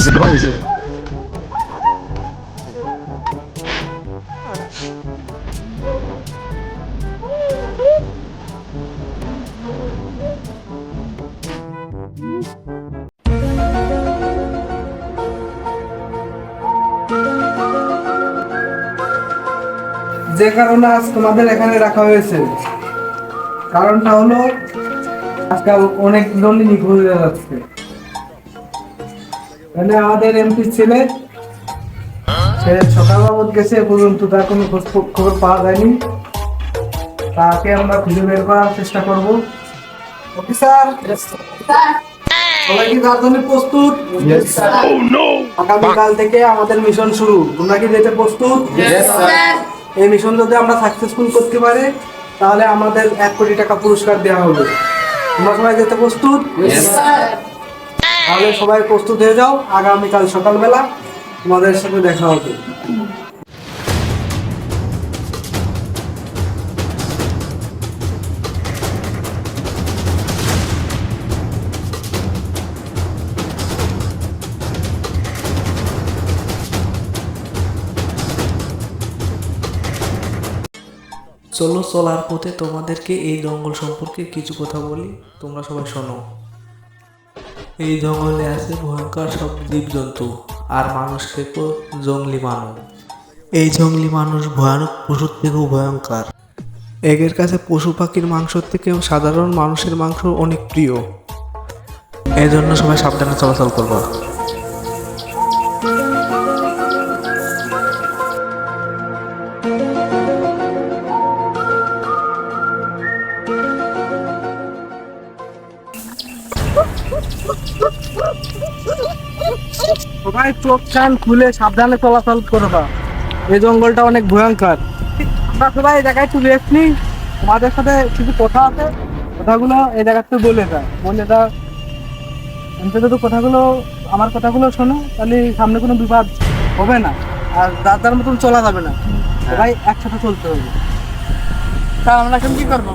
যে কারণে আজ তোমাদের এখানে রাখা হয়েছে। কারণটা হলো, আজকাল অনেক জনই নিখোঁজ হয়ে যাচ্ছে। এখানে আমাদের এমপি ছেলে সে সকাল বাবদ গেছে পর্যন্ত তার কোনো খোঁজ খবর পাওয়া যায়নি। তাকে আমরা খুঁজে বের করার চেষ্টা করব। অফিসার সবাই কি তার জন্য প্রস্তুত। আগামীকাল থেকে আমাদের মিশন শুরু। তোমরা কি যেতে প্রস্তুত? এই মিশন যদি আমরা সাকসেসফুল করতে পারি তাহলে আমাদের এক কোটি টাকা পুরস্কার দেওয়া হবে। তোমরা সবাই যেতে প্রস্তুত? তাহলে সবাই প্রস্তুত হয়ে যাও। আগামীকাল সকালবেলা তোমাদের সাথে দেখা হবে। চলো, চলার পথে তোমাদেরকে এই জঙ্গল সম্পর্কে কিছু কথা বলি। তোমরা সবাই শোনো। এই জঙ্গলে আছে ভয়ঙ্কর সব জীবজন্তু আর মানুষ থেকেও জঙ্গলি মানুষ। এই জঙ্গলি মানুষ ভয়ানক পশুর থেকেও ভয়ঙ্কর। এদের কাছে পশু পাখির মাংস থেকেও সাধারণ মানুষের মাংস অনেক প্রিয়। এজন্য সবাই সাবধানে চলাচল করবা। সবাই চোখ কান খুলে সাবধানে চলাচল করবা। এই জঙ্গলটা অনেক ভয়ঙ্কর। আমরা সবাই এই জায়গায় একটু রেস্ট নিই তোমাদের সাথে কিছু কথা আছে? কথাগুলো এই জায়গাতে বলে দাও। বলে দাও অন্তত কথাগুলো, আমার কথাগুলো শোনো, তাহলে সামনে কোনো বিপদ হবে না। আর যার যার মতন চলা যাবে না। সবাই একসাথে চলতে হবে। তা আমরা এখন কি করব?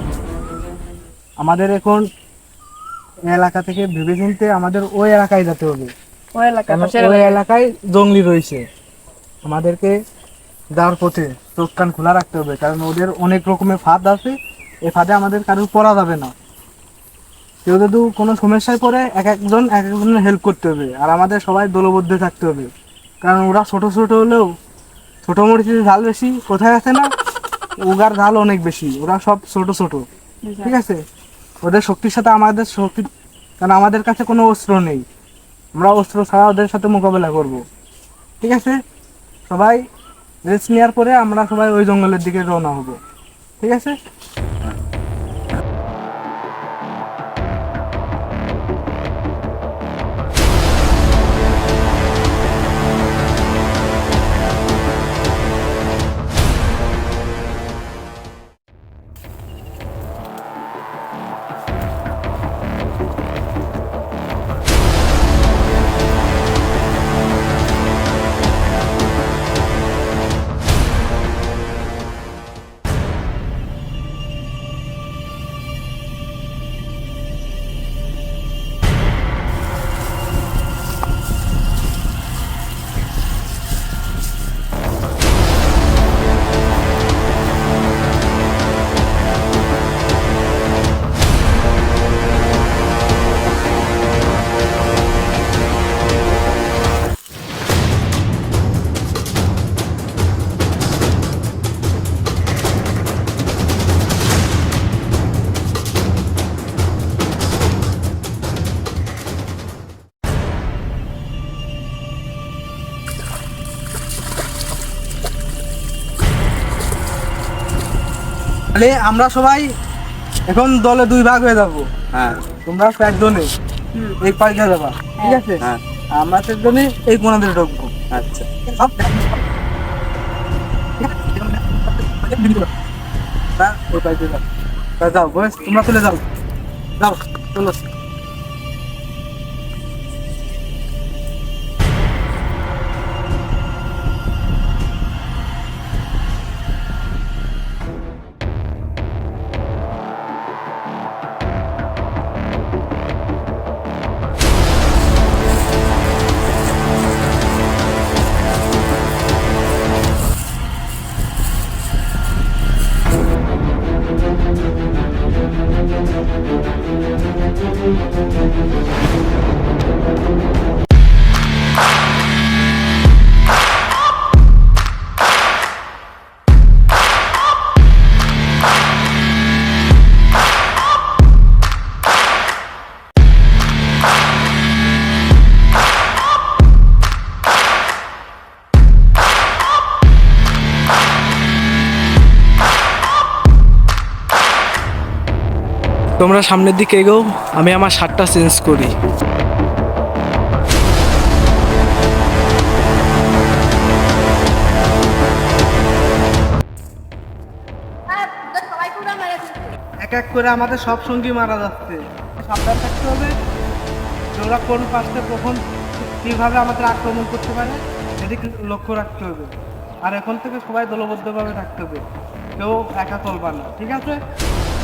আমাদের এখন এলাকা থেকে ভেবে চিনতে আমাদের ওই এলাকায় যেতে হবে। ওই এলাকা ওই এলাকায়। জঙ্গলি রয়েছে। আমাদেরকে যাওয়ার পথে চোখ কান খোলা রাখতে হবে কারণ ওদের অনেক রকমের ফাঁদ আছে। এই ফাঁদে আমাদের কারোর পড়া যাবে না। কেউ যদি কোনো সমস্যায় পড়ে এক একজন এক একজনের হেল্প করতে হবে। আর আমাদের সবাই দলবদ্ধ থাকতে হবে। কারণ ওরা ছোট ছোট হলেও ছোট মরিচের ঝাল বেশি কোথায় আছে না? ওগার ঝাল অনেক বেশি। ওরা সব ছোট ছোট। ঠিক আছে? ওদের শক্তির সাথে আমাদের শক্তি, কারণ আমাদের কাছে কোনো অস্ত্র নেই। আমরা অস্ত্র ছাড়া ওদের সাথে মোকাবেলা করব। ঠিক আছে? সবাই রেস্ট নেওয়ার পরে আমরা সবাই ওই জঙ্গলের দিকে রওনা হব। ঠিক আছে? তাহলে আমরা সবাই এখন দলে দুই ভাগ হয়ে যাব। হ্যাঁ। তোমরা একজনে এই পাশে যাবা ঠিক আছে? হ্যাঁ। আমরা একজনে এই কোনাদের ঢুকবো। আচ্ছা। তা ওই পাশে যাও। যাও বয়স তোমরা চলে যাও। যাও চলো। তোমরা সামনের দিকে এগো আমি আমার শার্টটা চেঞ্জ করি। এক এক করে আমাদের সব সঙ্গী মারা যাচ্ছে। সাবধান থাকতে হবে। ওরা কোন পাশে কখন কীভাবে আমাদের আক্রমণ করতে পারে, সেদিকে লক্ষ্য রাখতে হবে। আর এখন থেকে সবাই দলবদ্ধভাবে থাকতে হবে। কেউ একা চলবা না, ঠিক আছে?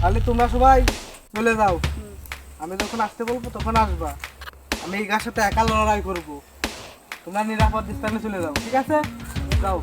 তাহলে তোমরা সবাই চলে যাও। আমি যখন আসতে বলব, তখন আসবা। আমি এই গাছের সাথে একা লড়াই করব। তোমরা নিরাপদ স্থানে চলে যাও, ঠিক আছে? যাও।